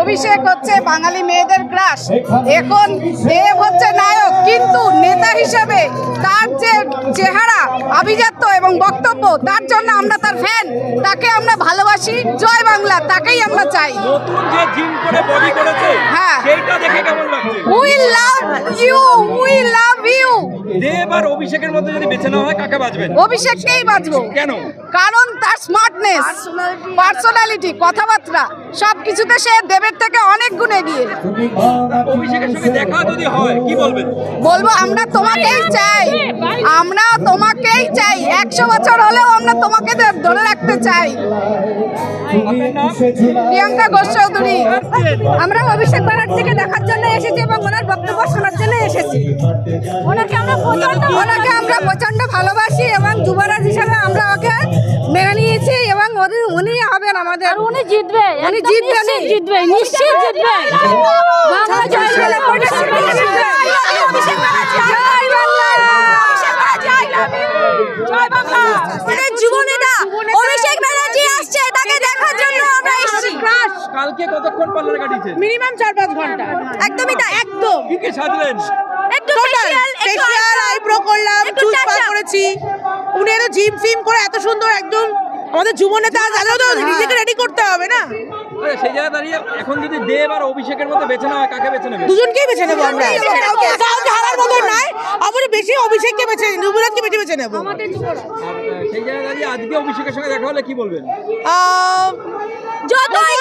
অভিষেক হচ্ছে বাঙালি মেয়েদের ক্রাশ এখন দেব হচ্ছে নায়ক কিন্তু নেতা হিসেবে তার যে চেহারা আভিজাত্য এবং বক্তব্য তার জন্য আমরা তার ফ্যান তাকে আমরা ভালোবাসি। জয় বাংলা তাকেই আমরা চাই। হ্যাঁ। We love you we love you Dev আর অভিষেকের মধ্যে যদি বেছে নেওয়া হয় কাকে অভিষেককেই বাঁচবো কেন? কারণ তার স্মার্টনেস পার্সোনালিটি কথাবার্তা সব কিছুতে সে দেবের থেকে অনেক গুণে এগিয়ে। অভিষেকের সঙ্গে দেখা যদি হয় কি বলবেন? বলব আমরা তোমাকেই চাই। আমরা তোমাকেই চাই। একশো বছর হলেও আমরা তোমাকে ধরে রাখতে চাই। প্রিয়াঙ্কা ঘোষ চৌধুরী আমরা অভিষেক ব্যানার্জিকে দেখার জন্য এসেছি এবং ওনার বক্তব্য শোনার জন্য এসেছি। ওনাকে আমরা প্রচণ্ড ওনাকে আমরা প্রচণ্ড ভালোবাসি এবং যুবরাজ হিসাবে আমরা ওকে মেনে নিয়েছি এবং উনি- উনি হবেন আমাদের উনি জিতবে উনি জিতবে জিতবে। বাংলা জয় কালকে কতক্ষণ পার্লার কাটিয়েছেন মিনিমাম চার পাঁচ ঘণ্টা। একদমই তাই একদম। কি কি সাজলেন? একটু ফেশিয়াল ফেশিয়াল আইব্রো করলাম চুল স্পা করেছি। উনি এত জিম ফিম করে এত সুন্দর একদম আমাদের যুব নেতা তাহলেও তো নিজেকে রেডি করতে হবে না? সেই জায়গায় দাঁড়িয়ে এখন যদি দেব আর অভিষেকের মধ্যে বেছে নেওয়া কাকে বেছে নেবেন দুজনকেই বেছে নেব আমরা। কাউকে হারার মতো নাই। আমরা বেশি অভিষেককে বেছে যুবরাজকে বেশি বেছে নেব। সেই জায়গায় দাঁড়িয়ে আজকে অভিষেকের সঙ্গে দেখা হলে কি বলবেন? আহ, যতই